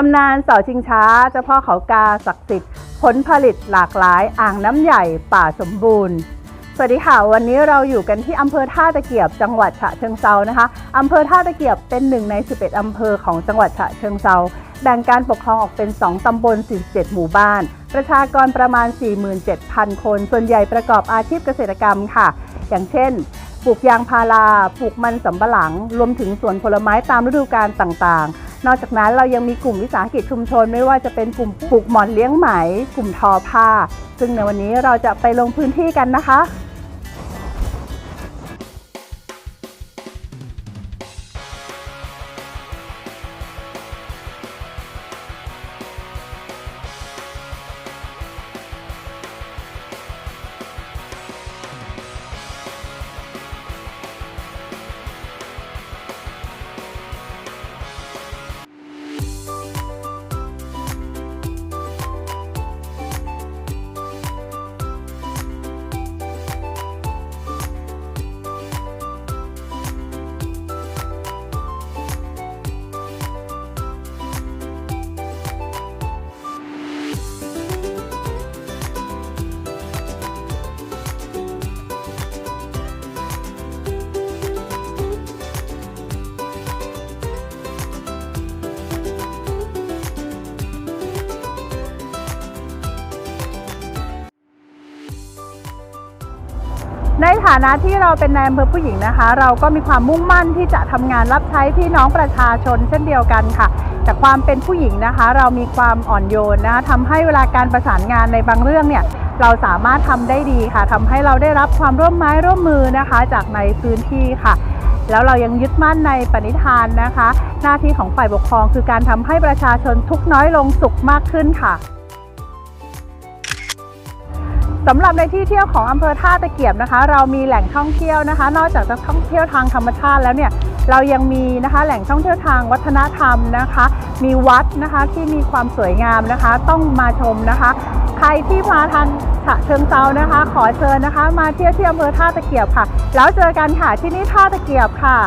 ตำนานเสาชิงช้าเจ้าพ่อเขากาศักดิ์สิทธิ์ผลผลิตหลากหลายอ่างน้ำใหญ่ป่าสมบูรณ์ สวัสดีค่ะ วันนี้เราอยู่กันที่อำเภอท่าตะเกียบจังหวัดฉะเชิงเซานะคะอำเภอท่าตะเกียบเป็นหนึ่งใน 11 อำเภอของจังหวัดฉะเชิงเซาแบ่งการปกครองออกเป็น 2 ตำบล 47 หมู่บ้าน ประชากรประมาณ 47,000 คน ส่วนใหญ่ประกอบอาชีพเกษตรกรรมค่ะ อย่างเช่น ปลูกยางพารา ปลูกมันสำปะหลัง รวมถึงสวนผลไม้ตามฤดูกาลต่างๆ นอกจากนั้นเรายังมีกลุ่มวิสาหกิจชุมชน ไม่ว่าจะเป็นกลุ่มปลูกหมอนเลี้ยงไหม กลุ่มทอผ้า ซึ่งในวันนี้เราจะไปลงพื้นที่กันนะคะ ในฐานะที่เราเป็นนายอำเภอผู้หญิงนะคะ เราก็มีความมุ่งมั่นที่จะทำงานรับใช้พี่น้องประชาชนเช่นเดียวกันค่ะ แต่ความเป็นผู้หญิงนะคะ เรามีความอ่อนโยนนะคะทำให้เวลาการประสานงานในบางเรื่องเนี่ยเราสามารถทำได้ดีค่ะทำให้เราได้รับความร่วมไม้ร่วมมือนะคะ จากในพื้นที่ค่ะ แล้วเรายังยึดมั่นในปณิธานนะคะ หน้าที่ของฝ่ายปกครองคือการทำให้ประชาชนทุกน้อยลงสุขมากขึ้นค่ะ สำหรับในที่เที่ยวของอำเภอท่าตะเกียบนะคะ เรามีแหล่งท่องเที่ยวนะคะ นอกจากจะท่องเที่ยวทางธรรมชาติแล้วเนี่ยเรายังมีนะคะแหล่งท่องเที่ยวทางวัฒนธรรมนะคะ มีวัดนะคะที่มีความสวยงามนะคะ ต้องมาชมนะคะ ใครที่มาทางฉะเชิงเซานะคะ ขอเชิญนะคะ มาเที่ยวที่อำเภอท่าตะเกียบค่ะ แล้วเจอกันค่ะที่นี่ท่าตะเกียบค่ะ